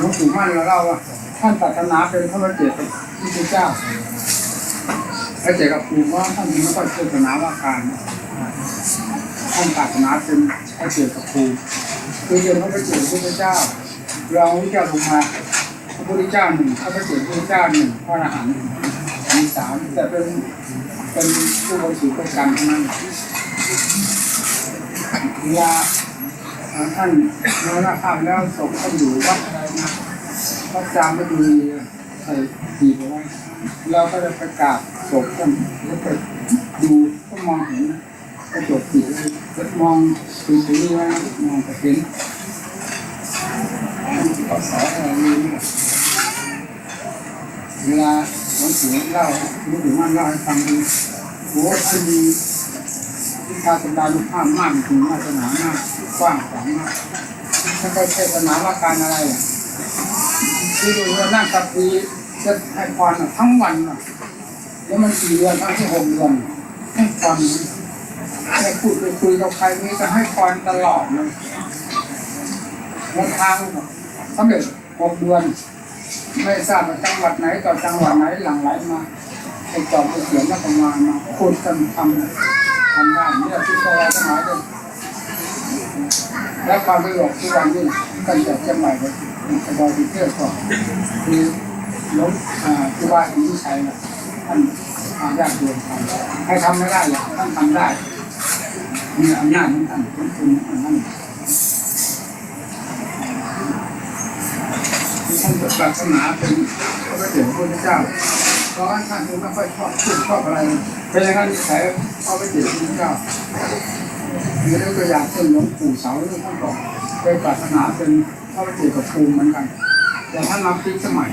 หลวงปู่มั่นเราเล่าว่าท่านปรารถนาเป็นพระเจ้าพระเจ้าพระเจ้ากับปู่ว่าท่านม่ค่อยปรารถนาว่าการท่านปรารถนาเป็นพระเจ้ากับปู่คือเป็นพระเจ้าพระเจ้า เราพระเจ้าลงมาพระพุทธเจ้าหนึ่งพระเจ้าพระเจ้าหนึ่งพระอรหันต์มีสามแต่เป็นเป็นผู้บริสุทธิ์ป็นกันเท่านั้นเวลาท่านมรณภาพแล้วศพท่านอยู่วัดอะไร นะจามไม่ดีใส่หีบเอาไว้เราก็จะประกาศศพท่านแล้วไปดูก็มองเห็นกระจกสีจะมองถึงตรงนี้ว้นะมองไปเห็นก็สอนอะไรนี่เวลาหลวงปู่เล่าหลวงปู่มั่นเล่าให้ฟังดูโอ้ท่านมีวิชาสัปดาลุภาพมากถึงมาสนามากกว้างขวางมากถ้าก็เทศนาว่าการอะไรอะ ที่ดูว่านั่งกับปีจะให้พรทั้งวันแล้วมันกี่เดือนทั้งที่หกเดือนให้พรให้พูดไปคุยกับใครนี่จะให้พรตลอดเลยเดินทางสำเร็จหกเดือน ไม่ทราบว่าจังหวัดไหนต่อจังหวัดไหนหลังไหลมาไปจอบไปเขียนแล้วก็มามาพูดกันทำทำได้เนี่ยที่พวเราทั้งหลายเลยและความประโยชน์ทุกวันนี้กันจากเชียงใหม่ไปส บายที่เที่ยวก่อนคือลวงอ่าครูบาศรีวิชัยนะท่านอาญาติโยมทำใครทำไม่ได้หรอกท่านทำได้ มีอำนาจของท่านเป็นคุณของท่านที่ท่านปรารถนาเป็นพระเจ้าพระเจ้าเพราะท่านไม่ค่อยชอบพูดชอบอะไรเป็นอย่างนั้นนิสัยพระพระเจ้าพระพุทธเจ้ามียกตัวอย่างเช่นหลวงปู่เสาเรื่อท่านบอกเคยปรารถนาเป็น พระเจ้ากับภูมิเหมือนกัน แต่ท่านมาพิสมัย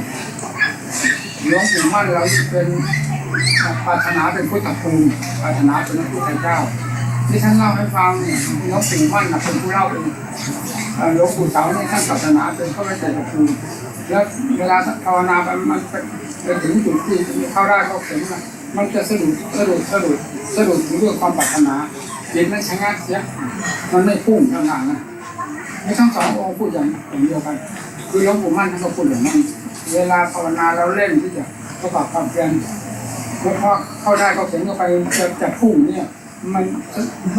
หลวงปู่มั่นเราเป็นปรารถนาเป็นพุทธภูมิปรารถนาเป็นพระพุทธเจ้าที่ท่านเล่าให้ฟังเนี่ยหลวงปู่มั่นน่ะเป็นผู้เล่าเองหลวงปู่เสาเนี่ยท่านศาสนาเป็นพระเจ้ากับภูมิแล้วเวลาภาวนาไปมันไปถึงจุดที่เข้าได้ก็เข็มนะมันจะสะดุดสะดุดสะดุดสะดุดถึงเรื่องความปรารถนาจิตนั้นชะงักเสียมันไม่พุ่งทางหลังนะ ไม่ทั้งสององค์พูดอย่างอย่างเดียวกัน คือหลวงปู่มั่นท่านก็พูดอย่างนั้นเวลาภาวนาเราเล่นที่จะประกอบความเพียรพอเข้าได้ก็เข็มก็ไปจะจะพุ่งเนี่ย มัน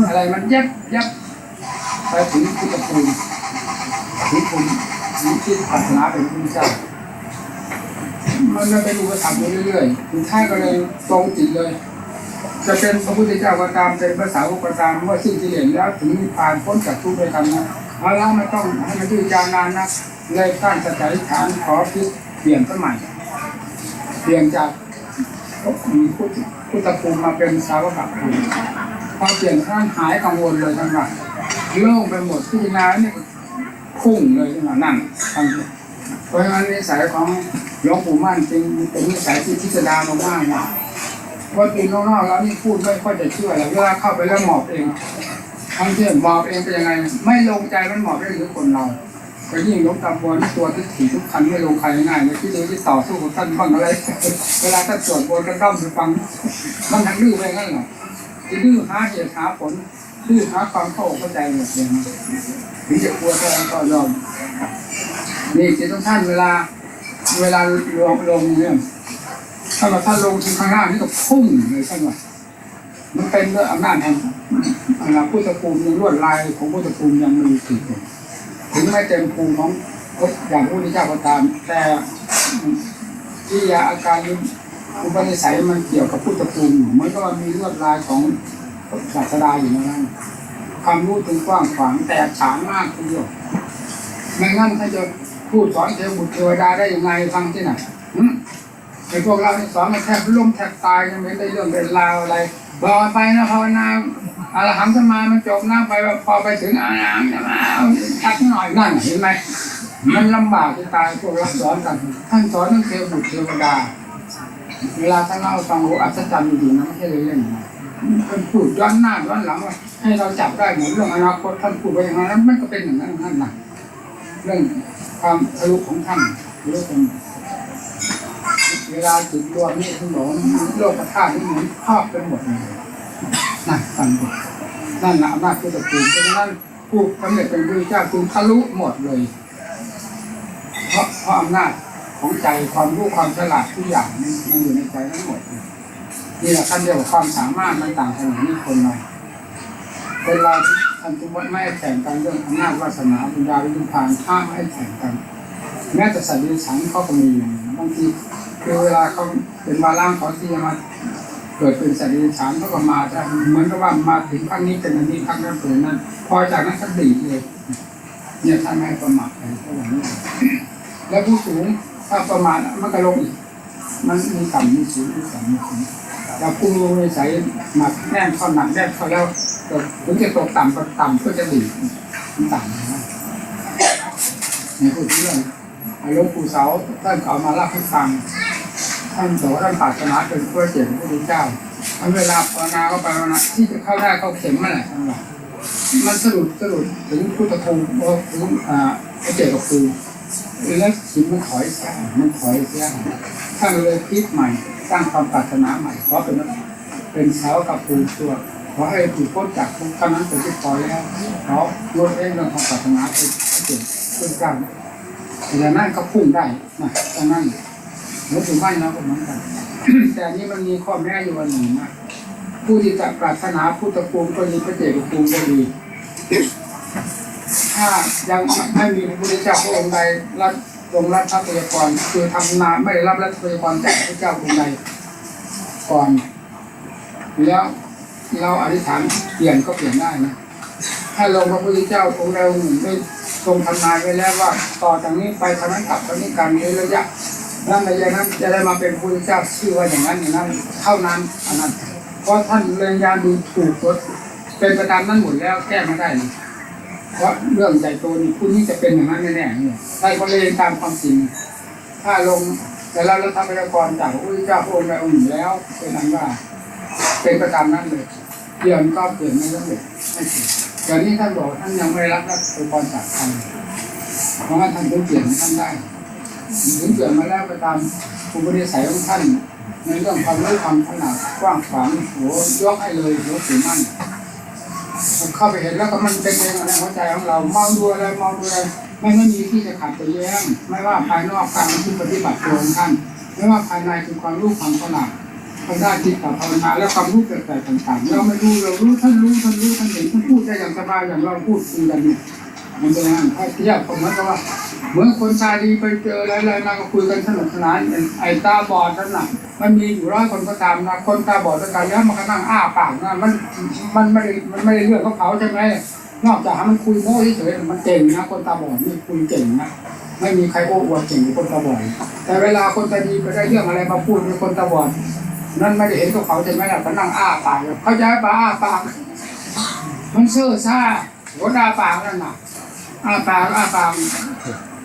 อะไรมันยับยับไปถึงพุทธภูมิที่คุณที่ปรารถนาเป็นพระเจ้ามันจะเป็นอุปสรรคเรื่อยๆถึงท้ายก็เลยตรงจิตเลย จะเป็นพระพุทธเจ้าก็ตามเป็นภาษาวกก็ตามเมื่อสิ้นกิเลสแล้วถึงนิพพานพ้นจากทุกข์ด้วยกันนะ เอาแล้วไม่ต้องให้มันยืดยาวนานนะเลยตั้งสัจจะอธิฐานขอพิเปลี่ยนสมัยเปลี่ยนจากพุทธพุทธภูมิมาเป็นสาวกภูมิพอเปลี่ยนท่านหายกังวลเลยทั้งวันโล่งไปหมดพิจารณาเนี่ยพุ่งเลยขึ้นมานั่นทำเพราะฉะนั้นนิสัยของหลวงปู่มั่นเป็นเป็นนิสัยที่พิสดารมากๆนะเพราะตีนนอกๆแล้วนี่พูดไม่ค่อยจะเชื่อแล้วเวลาเข้าไปแล้วหมอบเอง ทั้งที่หมอบเองเป็นยังไง ไม่ลงใจมันหมอบได้หรือคนเราก็ยิ่งยกตำบอลตัวที่ถี่ทุกคันไม่ลงใครง่ายเลยที่ดูที่ต่อสู้กับท่านบ้างอะไร เวลาท่านสวดบนก็ต้องไปฟังมันทั้งดื้อไปงั้นหรอจะดื้อหาเหตุหาผลดื้อหาความเข้าอกเข้าใจหมดเลยนะถึงจะกลัวแค่ก็ยอมนี่สิทุกท่านเวลา เวลาลงลงเนี่ยถ้าเราท่านลงถึงข้างล่านี่ก็พุ่งเลยท่านว่ามันเป็นด้วยอำนาจแห่ง อนาพุทธภูมิยังลวดลายของพุทธภูมิยังมีติดอยู่ถึงไม่เต็มภูมิของอย่างพระพุทธเจ้าก็ตาม แต่ที่ยาอาการอุปนิสัยมันเกี่ยวกับพุทธภูมิอยู่มันก็มีลวดลายของศาสดาอยู่ในนั้นความรู้ถึงกว้างขวางแตกฉานมากทีเดียวไม่งั้นถ้าจะพูดสอนเทวบุตรเทวดาได้ยังไงฟังที่ไหนหึไอ้พวกเราที่สอนมาแทบล้มแทบตายยังไม่ได้เรื่องเป็นราวอะไรบอกไปนะภาวนา อรหังสมามันจบหน้าไปพอไปถึงอาหารจะมาทักหน่อยนั่นเห็นไหมมันลำบากจะตายพวกเราสอนกันท่านสอนทั้งเทวบุตรเทวดา เวลาท่านเล่าฟังโอ้อัศจรรย์จริงๆนะไม่ใช่เล่นๆนะเป็นพูดย้อนหน้าย้อนหลังว่าให้เราจับได้เหมือนเรื่องอนาคตท่านพูดไปอย่างนั้นมันก็เป็นอย่างนั้นนั่นนะเรื่องความทะลุของท่านเรื่องของเวลาจิตรวมนี่ท่านบอกว่าโลกธาตุนี่เหมือนครอบเป็นหมดเลย นั่นฟังดูนั่นหละอำนาจพุทธภูมิเพราะฉะนั้นผู้สำเร็จเป็นพระเจ้าคือทะลุหมดเลย เพราะเพราะอำนาจของใจความรู้ความฉลาดทุกอย่างมันมันอยู่ในใจทั้งหมดนี่แหละท่านเรียกว่าความสามารถมันต่างกันอย่างนี้คนเราคนเราท่านทุกวันไม่แข่งกันเรื่องอำนาจวาสนาบุญญาวิญญาณห้ามไม่ให้แข่งกัน แม้แต่สัตว์เดรัจฉานเขาก็มีอย่างนี้บางทีคือเวลาเขาเป็นวาร่างเขาที่จะมา เกิดเป็นสัตว์เดรัจฉานเขาก็มาจะเหมือนกับว่ามาถึงครั้งนี้เป็นอันนี้ครั้งนั้นเป็นอันนั้น พอจากนั้นก็ดีดเลยเนี่ยท่านไม่ให้ประมาทกันก็อย่างนี้แล้วผู้สูงถ้าประมาทมันก็ลงอีกมันมีต่ำมีสูงมีต่ำมีสูงเราพุ่งลงในสายหนักแน่นเข้าหนักแน่นเข้าแล้วถึงจะตกต่ำก็ต่ำก็จะดีดมันต่ำนะในพูดเรื่องหลวงปู่เสาท่านเขามาเล่าให้ฟัง ท่านบอกว่าท่านปรารถนาเป็นพระเจ้าพระพุทธเจ้าท่านเวลาภาวนาก็ไปภาวนาที่จะเข้าได้เข้าเข็มนั่นแหละท่านบอกมันสะดุดสะดุดถึงพุทธภูมิเออถึงอ่าพระเจ้ากับครูแล้วขิมมันถอยเสียมันถอยเสียท่านเลยคิดใหม่ตั้งความปรารถนาใหม่เพราะเป็นเป็นเสากับปูตัวขอให้ถูกพ้นจากทุกข์นั้นเป็นที่พอแล้วเพราะลดเองเรื่องความปรารถนาไปพระเจ้าพระเจ้าแต่นั้นก็พุ่งได้นะตรงนั้น หรือถึงไม่นะก็เหมือนกัน แต่นี้มันมีข้อแม้อยู่วันหนึ่งนะผู้ที่จะปรารถนาพุทธภูมิก็ดีพระเจ้าภูมิก็ดีถ้ายังไม่มีพระพุทธเจ้าพระองค์ใดรับรงรับทรัพยากรคือทำนาไม่ได้รับรัพยากรจากพระเจ้าองค์ใดก่อนแล้วเราอธิษฐานเปลี่ยนก็เปลี่ยนได้นะถ้าลงพระพุทธเจ้าองค์ใดองค์หนึ่งได้ทรงทำนายไว้แล้วว่า ต่อจากนี้ไปทางนั้นกลับทางนี้การในระยะ นั้นในอย่างนั้นจะได้มาเป็นพระเจ้าชื่อว่าอย่างนั้นอย่างนั้นเท่านั้นอันนั้นเพราะท่านเรียนยาดูถูกเป็นไปตามนั้นหมดแล้วแก้ไม่ได้เพราะเรื่องใหญ่โตนี่คุณนี่จะเป็นอย่างนั้นแน่ๆเนี่ยใครก็เรียนตามความจริง ถ้าลงแต่แล้วรัฐพยากรจากพระพุทธเจ้าพระองค์ใดองค์หนึ่งแล้วเป็นนั้นว่า เป็นไปตามนั้นเลยเปลี่ยนก็เปลี่ยนไม่สำเร็จไม่เปลี่ยนอย่นี้ท่านบอกท่านยังไม่รับรัฐพยากรจากใครเพราะว่าท่านต้องเปลี่ยนท่านได้ ถึงเกิดมาแล้วไปตามภูมินิสัยของท่านในเรื่องความรู้ความขนาดกว้างขวางโหยกให้เลยยกถือมั่นเข้าไปเห็นแล้วก็มันเป็นเองในหัวใจของเรามองดูอะไรมองดูอะไรไม่ไม่มีที่จะขัดจะแย้งไม่ว่าภายนอกการที่ปฏิบัติตัวของท่านไม่ว่าภายในคือความรู้ความขนาดทางด้านจิตกับภาวนาและความรู้แปลกๆต่างๆเราไม่รู้เรารู้ท่านรู้ท่านรู้ท่านเห็นท่านพูดได้อย่างสบายอย่างเราพูดคุยกันเนี่ย มันเป็นอย่างนั้นถ้าเทียบผมมือนกับว่า เหมือนคนชายดีไปเจออะไรๆมาก็คุยกันสนุกสนานไอ้ตาบอดนั่นน่ะมันมีอยู่ร้อยคนก็ตามนะคนตาบอดด้วยกันแล้วมันก็นั่งอ้าปากนะมันมันไม่ได้มันไม่ได้เรื่องของเขาใช่ไหมนอกจากมันคุยโม้เฉยๆมันเก่งนะคนตาบอดนี่คุยเก่งนะไม่มีใครโอ้อวดเก่งกว่าคนตาบอดแต่เวลาคนตาดีไปได้เรื่องอะไรมาพูดเป็นคนตาบอดนั่นไม่ได้เห็นกับเขาใช่ไหมล่ะก็นั่งอ้าปากเขาจะปาอ้าปากมันเซ่อซ่าหัวตาปากนั่นน่ะ อาปากอาปาก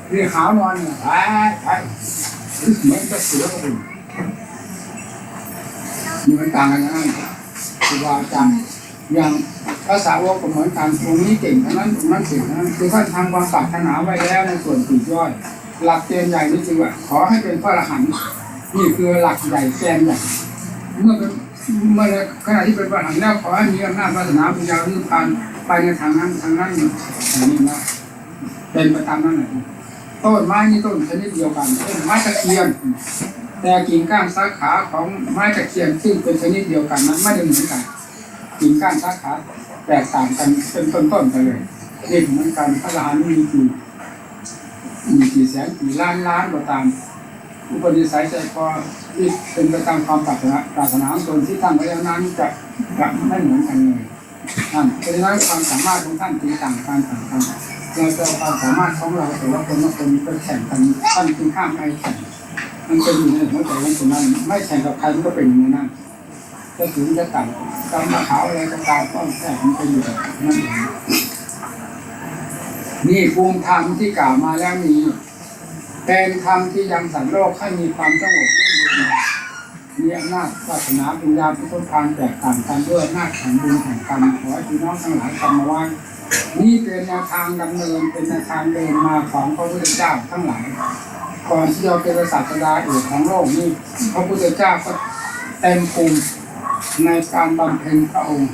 เรียขาวนอนเนี่ยไปไปเหมือนจะเสือคนอื่นมันต่างกันนะครูบาอาจารย์อย่างภาษาวกก็เหมือนกันตรงนี้เก่งทั้งนั้นตรงนั้นเก่งทั้งนั้นคือท่านทำความปรารถนาไว้แล้วในส่วนปีกย่อยหลักเกณฑ์ใหญ่นี่คือว่าขอให้เป็นพระอรหันต์นี่คือหลักใหญ่แกนใหญ่เมื่อเป็นเมื่อขณะที่เป็นพระอรหันต์แล้วขอให้มีอำนาจวาสนาปัญญาวิญญาณไปในทางนั้นทางนั้นอย่างนี้นะ เป็นไปตามนั้นแหละต้นไม้นี่ต้นชนิดเดียวกันเช่นไม้ตะเคียน แต่กิ่งก้านสาขาของไม้ตะเคียนซึ่งเป็นชนิดเดียวกันนั้นไม่ได้เหมือนกันกิ่งก้านสาขาแตกต่างกันเป็นต้นๆไปเลยนี่เหมือนกันพระอรหันมีกี่มีกี่แสนกี่ล้านล้านก็ตามอุปนิสัยใจคอที่เป็นไปตามความปรารถนาปรารถนาของตนที่ตั้งไว้แล้วนั้นจะจะไม่เหมือนกันเลยนั่นเพราะฉะนั้นความสามารถของท่านจึงต่างกันต่างกัน เราจะเอาความสามารถของเราแต่ละคนละคนไปแข่งกันท่านจึงห้ามให้แข่งมันจะอยู่ในหัวใจของคนนั้นไม่แข่งกับใครมันก็เป็นอย่างนั้นจะสูงจะต่ำกรรมขาวอะไรก็ตามก็แค่งมันจะอยู่แบบนั่นเองนี่ภูมิธรรมที่กล่าวมาแล้วนี้เป็นธรรมที่ยังสันโลกให้มีความสงบร่มเย็นมีอำนาจศาสนาปัญญาพิททานแตกต่างกันด้วยอำนาจแห่งบุญแห่งกรรมขอให้พี่น้องทั้งหลายจำมไว้ นี่เป็นแนวทางดำเนินเป็นแนวทางเดินมาของพระพุทธเจ้าทั้งหลายก่อนที่เราเป็นศาสดาเอกของโลกนี้พระพุทธเจ้าก็เต็มภูมิในการบำเพ็ญพระองค์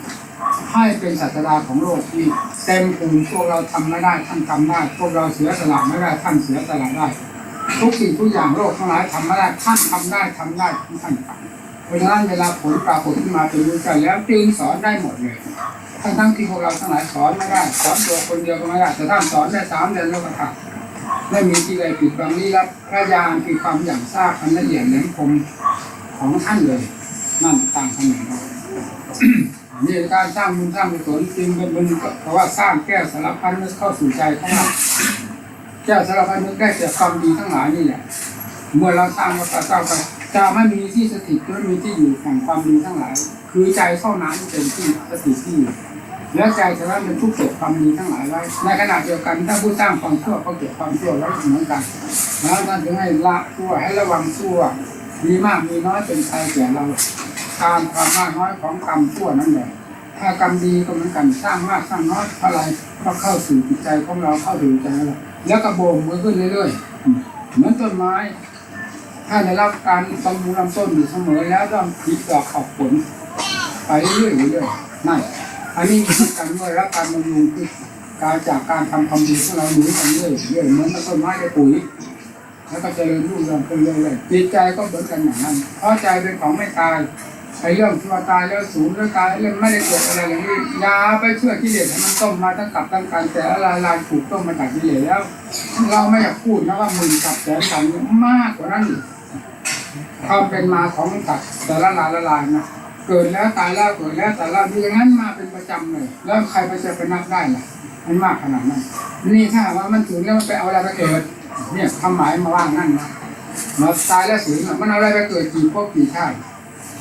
ให้เป็นศาสดาของโลกที่เต็มภูมิพวกเราทำไม่ได้ท่านทำได้พวกเราเสียสละไม่ได้ท่านเสียสละได้ ทุกสิ่งทุกอย่างโลกทั้งหลายทำไม่ได้ท่านทำได้ทำได้ท่านทำเพราะฉะนั้นเวลาผลปรากฏขึ้นมาเป็นรู้ใจแล้วจึงสอนได้หมดเลย ทั้งทั้งๆที่พวกเราทั้งหลายสอนไม่ได้สอนตัวคนเดียวก็ไม่ได้แต่ท่านสอนได้สามเดือนแล้วก็ทำไม่มีที่ใดผิดบางนี้รับพระญาณคือความอย่างทราบอันละเอียดแหลมคมของท่านเลย นั่นต่างกันหนึ่งนี่การสร้างบุญสร้างกุศลจริงเป็นบุญเพราะว่าสร้างแก้วสารพัดนึกเข้าสู่ใจของเราแก้วสารพัดนึกได้จากความดีทั้งหลายนี่แหละเมื่อเราสร้างเราก็สร้าไปจะไม่มีที่สถิตไม่มีที่อยู่แห่งความดีทั้งหลาย คือใจเท่านั้นเป็นที่สถิตที่แล้วใจจะนั้นเป็นผู้เก็บความดีทั้งหลายไว้ในขณะเดียวกันถ้าผู้สร้างความชั่วเขาเก็บความชั่วไว้เหมือนกันแล้วท่านถึงให้ละชั่วให้ระวังชั่วมีมากมีน้อยเป็นใครแก่เราตามความมากน้อยของกรรมชั่วนั่นแหละถ้ากรรมดีก็เหมือนกันสร้างมากสร้างน้อยเท่าไรก็เข้าสู่จิตใจของเราเข้าถึงใจเราแล้วก็โบมมือขึ้นเรื่อยๆเหมือนต้นไม้ ถ้าได้รับการบำรุงลำต้นอยู่เสมอแล้วต้องผิดอกออกผล ไปเรื่อยๆเรื่อยๆนั่นอันนี้คือการเมื่อรับการบำรุงคือการจากการทำความดีของเราหนุนกันเรื่อยๆเรื่อยเหมือนต้นไม้ได้ปุ๋ยแล้วก็เจริญรุ่งเรืองขึ้นเรื่อยๆจิตใจก็เหมือนกันอย่างนั้นเพราะใจเป็นของไม่ตายไอ้เรื่องที่ว่าตายแล้วสูญแล้วตายเรื่องไม่ได้เกิดอะไรอย่างนี้ยาไปเชื่อกิเลสให้มันต้มมาตั้งกับตั้งกันแต่อะไรลายถูกต้มมาจากกิเลสแล้ว เราไม่อยากพูดนะว่าหมื่นกับแสนกับมากกว่านั้นความเป็นมาของสัตว์แต่ละลายละลายนะ เกิดแล้วตายแล้วเกิดแล้วตายแล้วอยู่อย่างนั้นมาเป็นประจำเลย แล้วใครไปจะไปนับได้ล่ะมันมากขนาดนั้นนี่ถ้าว่ามันถึงแล้วมันไปเอาอะไรไปเกิด เนี่ยคำหมายมาว่างนั่นนะมาตายแล้วสูญมันเอาอะไรไปเกิดกี่พบกี่ชาติ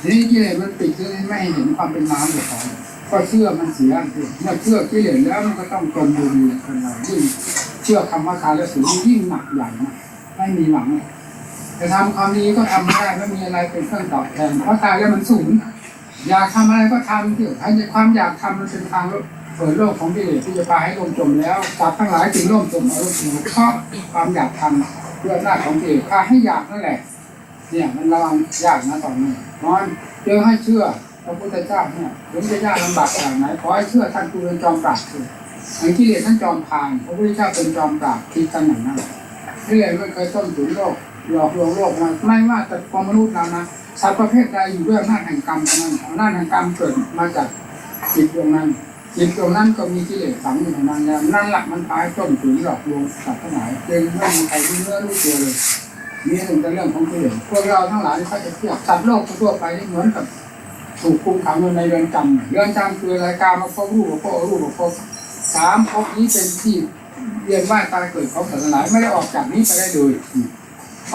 ทีนี้กิเลสมันปิดเลยไม่ให้เห็นความเป็นน้ำเลยของก็เชื่อมันเสียเมื่อเชื่อกิเลสแล้วมันก็ต้องจมดูดีคนเรายิ่งเชื่อคำว่าตายแล้วสูญยิ่งหนักใหญ่นะไม่มีหวังเลยจะทำความดีก็ทำไม่ได้ไม่มีอะไรเป็นเครื่องตอบแทนเพราะตายแล้วมันสูญ อยากทำอะไรก็ทำเถอะถ้ความอยากทำมันเป็นทางเปิดโลกของกิเลสที่จะพาให้ลงจมแล้วสัตว์ทั้งหลายจึงล่มจมเอาลงเพราะความอยากทำเพื่อหน้าของเอกพาให้อยากนั่นแหละ เนี่ยมันระวังยากนะตอนนี้นอนเจอให้เชื่อพระพุทธเจ้าเนี่ยถึงจะยากลำบากขนาดไหนขอให้เชื่อท่านคือเป็นจอมปราบคือไอ้กิเลสท่านจอมพานพระพุทธเจ้าเป็นจอมปราบคิดกันอย่างนั้นกิเลสไม่เคยต้นถึงโลกหลอกลวงโลกมาไม่ว่าแต่ความมนุษย์เรานะ สัตว์ประเภทใดอยู่ด้วยอำนาจแห่งกรรมเท่นั้นอำนาจแห่งกรรมเกิดมาจากจิตดวงนั้นจิตดวงนั้นก็มีกิเลสฝังอยู่ในนั้นแล้วนั่นหละมันพายต้นถึงหลอกลวงสัตว์ทั้งหลายจึงไม่มีใครรู้เนื้อรู้ตัวเลยนี่ถึงเป็นเรื่องของกิเลสพวกเราทั้งหลายเขาจะเทียบสัตว์โลกทั่วไปนี่เหมือนกับถูกคุมขังอยู่ในเรือนจำเรือนจำคือรายการมาพบรูปมาพบรูปมาพบสามพบนี้เป็นที่เรียนว่าตายเกิดของศาสนาไม่ได้ออกจากนี้ไปได้เลย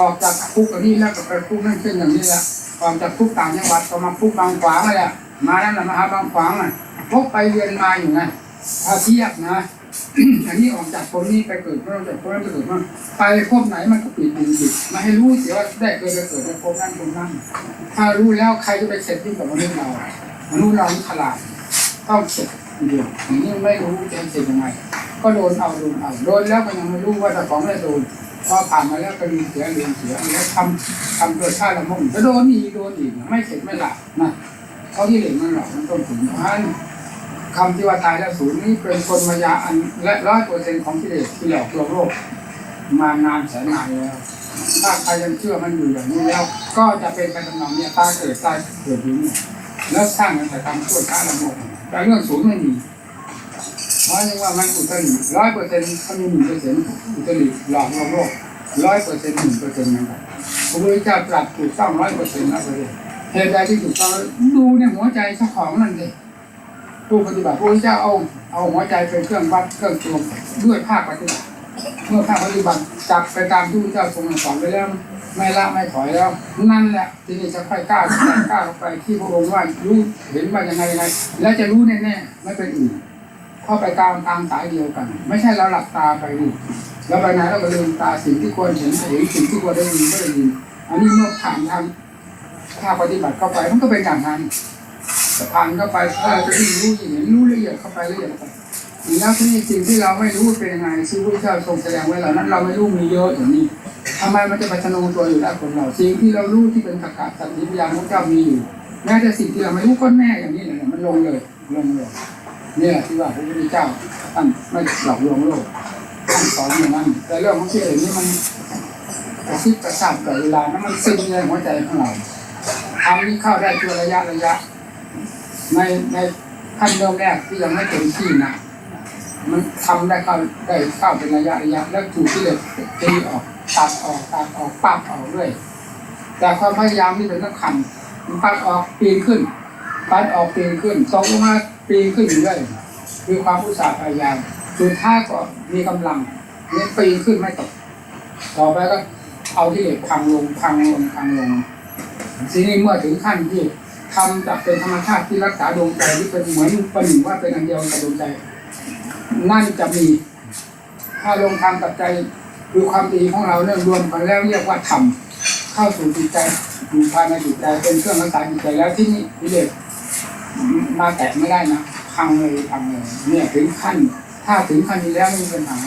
ออกจากคุกอันนี้แล้วก็ไปคุกนั่นเช่นอย่างนี้และ ออกจากคุกต่างจังหวัดก็มาคุกบางขวางเลยอะมานั่นแหละมาหาบางขวางอะพกไปเรียนมาอยู่ไงถ้าเทียบนะอันนี้ออกจากคนนี้ไปเกิดเมื่อจากคนนั้นไปเกิดเมื่อไปพบไหนมันก็ปิดปิดปิดมาให้รู้เสียว่าได้เกิดไปเกิดในพบนั้นพบนั้นถ้ารู้แล้วใครจะไปเสร็จยิ่งกว่ามนุษย์เรามนุษย์เราฉลาดต้องเสร็จเดียวอย่างนี้ไม่รู้จะเสร็จยังไงก็โดนเอาโดนเอาโดนแล้วก็ยังไม่รู้ว่าจะของไม่โดน พอผ่านมาแล้วก็ลืมเสียลืมเสียแล้วทำทำเกิดชาติละมุ่งจะโดนอีกโดนอีกไม่เสร็จไม่หลับนะเขาที่เหลือมันหลอกมันต้องถึงพันคำที่ว่าตายแล้วศูนย์นี้เป็นคนมายาอันและร้อยเปอร์เซ็นต์ของกิเลสที่หลอกลวงโลก มานานแสนนานแล้วถ้าใครยังเชื่อมันอยู่อย่างนี้แล้ว ก็จะเป็นไปตำนองเนี้ยตายเกิดตายเกิดอยู่เนี่ยแล้วสร้างกันแต่ทำชั่วช้าละโมกแต่เรื่องศูนย์ไม่มี เพราะยังว่ามันอุตริร้อยเปอร์เซ็นต์เขามีหนึ่งเปอร์เซ็นต์อุตริหลอกลวงโลกร้อยเปอร์เซ็นต์หนึ่งเปอร์เซ็นต์นะครับพระพุทธเจ้าตรัสถูกต้องร้อยเปอร์เซ็นต์นะประเด็นเหตุใดที่ถูกต้องดูในหัวใจเจ้าของนั่นเองผู้ปฏิบัติพระพุทธเจ้าเอาเอาหัวใจเป็นเครื่องวัดเครื่องตวงด้วยภาคปฏิบัติเมื่อภาคปฏิบัติจับไปตามที่พระเจ้าทรงสอนไปแล้วไม่ละไม่ถอยแล้ว นั่นแหละทีนี้จะค่อยกล้ากล้าเข้าไปที่พระองค์ว่ารู้เห็นว่ายังไงยังไง แล้วจะรู้แน่ๆไม่เป็นอื่น เข้าไปตามทางสายเดียวกัน ไม่ใช่เราหลับตาไปดูแล้วไปไหนเราก็ลืมตาสิ่งที่ควรเห็นเห็นสิ่งที่ควรได้ยินไม่ได้ยินอันนี้เมื่อผ่านทางภาปฏิบัติเข้าไปมันก็เป็นอย่างนั้นสะพานเข้าไปถ้าเราจะยิ่งรู้ยิ่งเห็นรู้ละเอียดเข้าไปละเอียดเข้าไปแล้วที่นี่สิ่งที่เราไม่รู้เป็นยังไงที่พระเจ้าทรงแสดงไว้เหล่านั้นเราไม่รู้มีเยอะอย่างนี้ทำไมมันจะไปชนงตัวอยู่ได้คนเราสิ่งที่เรารู้ที่เป็นตรรกะสัตย์วิทยาของเจ้ามีอยู่แม้แต่สิ่งที่เราไม่รู้ก็แน่อย่างนี้เลยมันลงเลยลงเลย เนี่ยที่ว่าพระพุทธเจ้าท่านไม่หลอกลวงโลกท่านสอนอย่างนั้นแต่เรื่องของที่อื่นนี่มันกระซิบกระซับตลอดเวลานั้นมันซึมในหัวใจของเราทำนี้เข้าได้ตัวระยะระยะ ในในขั้นเริ่มแรกที่ยังไม่เต็มที่นะมันทำได้เข้าได้เข้าเป็นระยะระยะแล้วถูกที่เด็ตีออกตัดออกตัดออกปัดออกด้วย แต่ความพยายามนี่เป็นสำคัญมันปัดออกปีนขึ้นปัดออกปีนขึ้นตกลงมา ปีขึ้นอยู่เรื่อยคือความอุตสาห์พยายามสุดท้ายก็มีกำลังเนี่ยปีขึ้นไม่ตกต่อไปก็เอาที่เหล็กพังลงพังลงพังลงทีนี้เมื่อถึงขั้นที่ทำจากเป็นธรรมชาติที่รักษาดวงใจที่เป็นเหมือนประหนึ่งว่าเป็นอันเดียวกับดวงใจ นั่นจะมีถ้าลงทำกับใจคือความดีของเราเนี่ยรวมกันแล้วเรียกว่าธรรมเข้าสู่จิตใจอยู่ภายในจิตใจเป็นเครื่องรักษาจิตใจแล้วที่นี่กิเลส มาแตะไม่ได้นะพังเลยพังเลยเนี่ยถึงขั้น ถ้าถึงขั้นนี้แล้วไม่มีปัญหา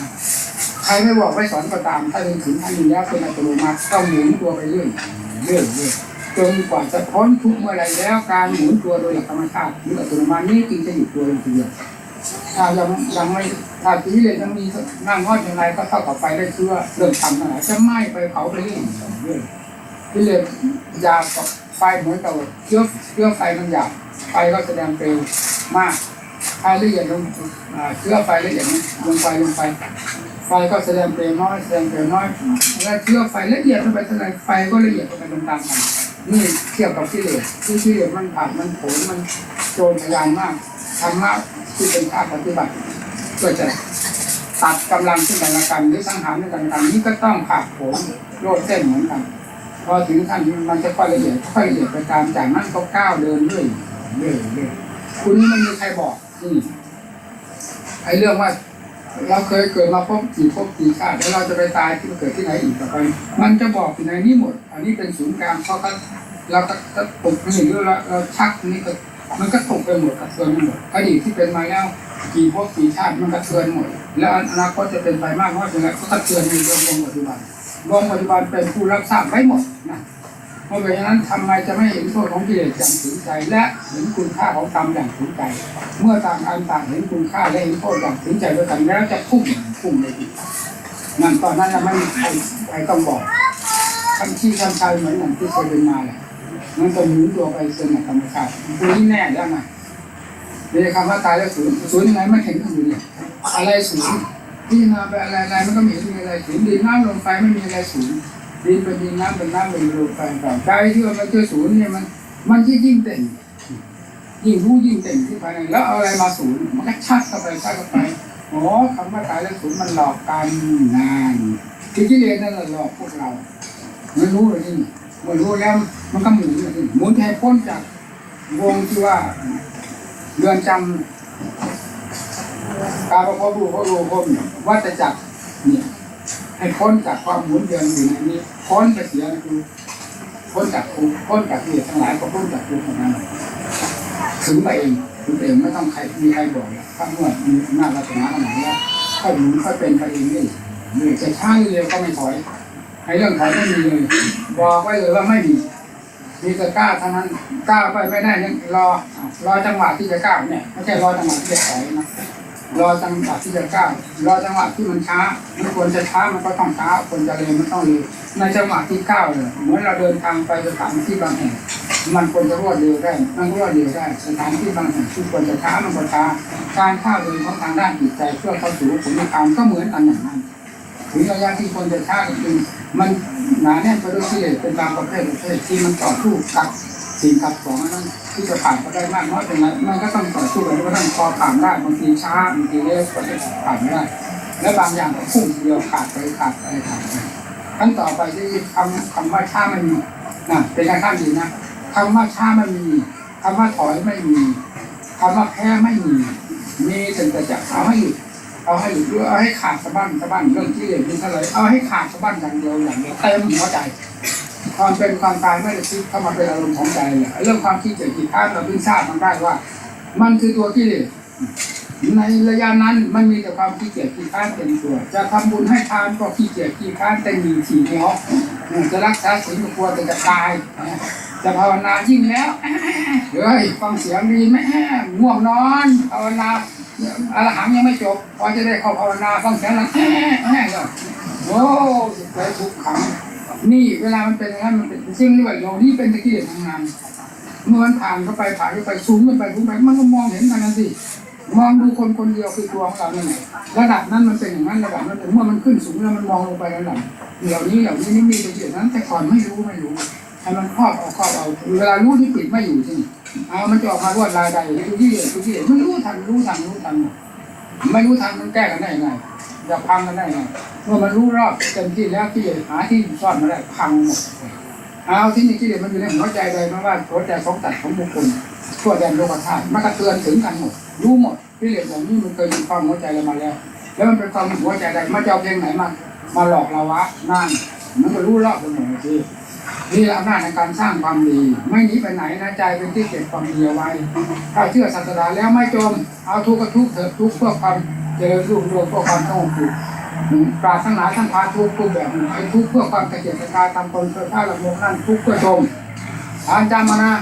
ใครไม่บอกไม่สอนก็ตาม ถ้าถึงถึงขั้นนี้แล้วเป็นอัตโนมัติต้องหมุนตัวไปเรื่อยเรื่อยเรื่อยจนกว่าจะพ้นทุกเมื่อไรแล้วการหมุนตัวโดยหลักธรรมชาติหรืออัตโนมัตินี้จึงจะหยุดตัวลงทีเดียวถ้ายังยังไม่ถ้าทีเลยยังมีนั่งงอดอย่างไรก็เท่ากับไฟได้เชื่อเริ่มทำอะไรจะไหม้ไปเผาไปเรื่อยเรื่อยทีเลยยากับ ไฟเหมือนกับเชื้อเชื้อไฟมันหยาบไฟก็แสดงเปลวมากไฟละเอียดลงเชื้อไฟละเอียดลงไปลงไป ไฟก็แสดงเปลวน้อยแสดงเปลวน้อยแล้วเชื้อไฟละเอียดเข้าไปเท่าไหร่ไฟก็ละเอียดเข้าไปตามๆกันนี่เทียบกับที่เหลือที่ที่เหลือมันผ่านมันผลมันโจรทยานมากธรรมะที่เป็นภาคปฏิบัติก็จะตัดกำลังซึ่งกันและกันหรือสังหารซึ่งกันและกันนี่ก็ต้องผ่าผลโลดเส้นเหมือนกัน พอถึงขั้นมันจะค่อยละเอียดค่อยละเอียดไปตามจากนั้นก็ก้าวเดินเรื่อยเรื่อยเรื่อยคุณนี่มันมีใครบอกนี่ไอ้เรื่องว่าเราเคยเกิดมาพบกี่พบกี่ชาติแล้วเราจะไปตายที่เกิดที่ไหนอีกต่อไป มันจะบอกอยู่ในนี้หมด อันนี้เป็นศูนย์กลางเพราะก็เราก็ตกนี่หรือเราเราชักนี่ก็มันก็ตกไปหมดกระเทือนไปหมดอดีตที่เป็นมาแล้วกี่พบกี่ชาติมันกระเทือนหมด แล้วอนาคตจะเป็นไปมากน้อยเพียงไรก็กระเทือนอยู่รวมลงปัจจุบัน วมปัจจุบันเป็นผู้รับทราบไว้หมดนะเพราะฉะนั้นทำไมจะไม่เห็นโทษของกิเลสอย่างถึงใจ และเห็นคุณค่าของกรรมอย่างถึงใจ เมื่อต่างอันต่างเห็นคุณค่าและเห็นโทษอย่างถึงใจด้วยกันแล้วจะพุ่งพุ่งเลยทีนั่นตอนนั้นเราไม่มีใครใครต้องบอกคำชี้คำชัยเหมือนอย่างที่เคยเป็นมาแหละมันก็หมุนตัวไปเป็นธรรมชาติตัวนี้แน่แล้วนะเดี๋ยวคำว่าตายแล้วศูนย์ศูนย์ยังไงไม่เห็นศูนย์เนี่ยอะไรศูนย์ ที่มาไปอะไรอะไรมันก็ม่เห็นมีอะไรศูนย์ดินน้ำลมไฟไม่มีอะไรศูนย์ดินเป็นดินน้ำเป็นน้ำเป็นลมไฟต่างใจที่ว่ามันคือศูนย์เนี่ยมัน มันที่ยิ่งเด่นยิ่งรู้ยิ่งเต็มที่ภายในแล้วเอาอะไรมาศูนย์มันก็ชัดเข้าไปชัดเข้าไปอ๋อคำว่าตายแล้วศูนย์มันหลอกกันนานที่กิเลสนั่นแหละหลอกพวกเราไม่รู้เลยที่เมื่อรู้แล้วมันก็หมุนเลยที่หมุนให้พ้นจากวงที่ว่าเรือนจำ การประพบรูปพระโลภมวัฏจักรเนี่ยให้พ้นจากความหมุนเวียนอยู่ในนี้พ้นไปเสียคือพ้นจากคุกพ้นจากเหตุทั้งหลายก็พ้นจากทุกข์ทั้งนั้นถึงไปเองถึงเองไม่ต้องใครมีใครบอกถ้าเมื่อมีอำนาจรัตนาขนาดนี้แล้วค่อยหมุนค่อยเป็นไปเองนี่หรือจะช้าเร็วก็ไม่ถอยไอ้เรื่องถอยไม่มีเลยบอกไว้เลยว่าไม่มีมีแต่กล้าเท่านั้นกล้าไปไม่ได้ยังรอรอจังหวะที่จะกล้าเนี่ยไม่ใช่รอจังหวะที่จะถอยนะ รอจังหวะที่จะก้าวรอจังหวะที่มันช้ามันควรจะช้ามันก็ต้องช้าควรจะเร็วมันต้องเร็วในจังหวะที่ก้าวเลยเหมือนเราเดินทางไปสถานที่บางแห่งมันควรจะรวดเร็วได้ มันรวดเร็วได้สถานที่บางแห่งที่ควรจะช้ามันก็ช้าการข้าวเดินของทางด้านจิตใจเพื่อเข้าสู่ผลนิพพานก็เหมือนกันอย่างนั้นถึงระยะที่ควรจะช้าก็คือมันหนาแน่นไปด้วยกิเลสเป็นบางประเภทประเภทที่มันต่อสู้กับ สิ่งขัดขวางนั้นที่จะผ่านไปได้มากน้อยเป็นไรมันก็ต้องต่อสู้กันก็ต้องพอผ่านได้บางทีช้าบางทีเร็วก็ผ่านไม่ได้และบางอย่างก็พุ่งเดียวขาดไปขาดไปขาดไปขั้นต่อไปที่คำคำว่าช้ามันมีนะเป็นการข้ามดีนะคำว่าช้าไม่มีคำว่าถอยไม่มีคำว่าแพ้ไม่มีมีแต่จะเอาให้หยุดเอาให้หยุดหรือเอาให้ขาดสะบั้นสะบั้นเรื่องที่เรียนเป็นอะไรเอาให้ขาดสะบั้นอย่างเดียวอย่างเดียวเต็มหัวใจ ความเป็นความตายไม่ได้คิดเข้ามาเป็นอารมณ์ของใจเลยเรื่องความคิดเกิดกี่ท่านเราเพิ่งทราบมันได้ว่า มันคือตัวที่ในระยะนั้นมันมีแต่ความขี้เกียจขี้ข้านเป็นตัว จะทำบุญให้ทานก็ขี้เกียจขี้ข้านแต่มีขี่เหนียวจะรักษาศีลก็กลัวแต่จะตายจะภาวนายิ่งแล้วเฮ้ยฟังเสียงดีไหมง่วงนอนภาวนาอรหังยังไม่จบพอจะได้เข้าภาวนาฟังเสียงแล้วแฮ่แฮ่โอ้ใจทุกขัง นี่เวลามันเป็นอย่างนั้นมันเป็นซึ่งเรียกว่าโยนี่เป็นตะกี้ทำงานเมื่อมันผ่านเข้าไปผ่านเข้าไปสูงขึ้นไปสูงไปมันก็มองเห็นกันนะสิมองดูคนคนเดียวคือตัวของเราเนี่ยระดับนั้นมันเป็นอย่างนั้นระดับนั้นเมื่อมันขึ้นสูงแล้วมันมองลงไประดับเหล่านี้เหล่านี้นี่มีตะกี้นั้น แต่ก่อนไม่รู้ไม่รู้ให้มันครอบเอาครอบเอาเวลารู้ที่ปิดไม่อยู่ที่นี่เอามันจะออกมาลวดลายใดดูที่ดูที่ไม่รู้ทันรู้ทันรู้ทันไม่รู้ทันมันแก้กันได้ไง จะพังกันได้ไงเมื่อมันรู้รอบเต็มที่แล้วที่หาที่ซ่อนมาได้พังหมดเอาที่นี่ที่เด็มันอยู่ในหัวใจเลยไม่ว่าหัวใจของตัดของบุคคลทั่วแดนโลกธาตุมันกระเตือนถึงกันหมดรู้หมดที่เหลืออย่างนี้มันเคยมีความหัวใจเรามาแล้ว แล้วมันเป็นความหัวใจใดมาจะเอาเพลงไหนมามาหลอกเราวะนั่นมันก็รู้รอบไปหมดที นี่อำนาจในการสร้างความดี ไม่หนีไปไหนนะใจเป็นที่เก็บความดีเอาไว้ ถ้าเชื่อศาสนาแล้วไม่จม เอาทุกข์ก็ทุกข์เถิดทุกข์เพื่อความเจริญรุ่งเรืองเพื่อความสงบสุขปรารถนาทั้งพาทุกข์ทุกแบบหนึ่งไอ้ทุกข์เพื่อความกระเกษตรกระจายตามคนเพื่อข้าละมงนั่นทุกข์เพื่อชมอ่านจำมานะ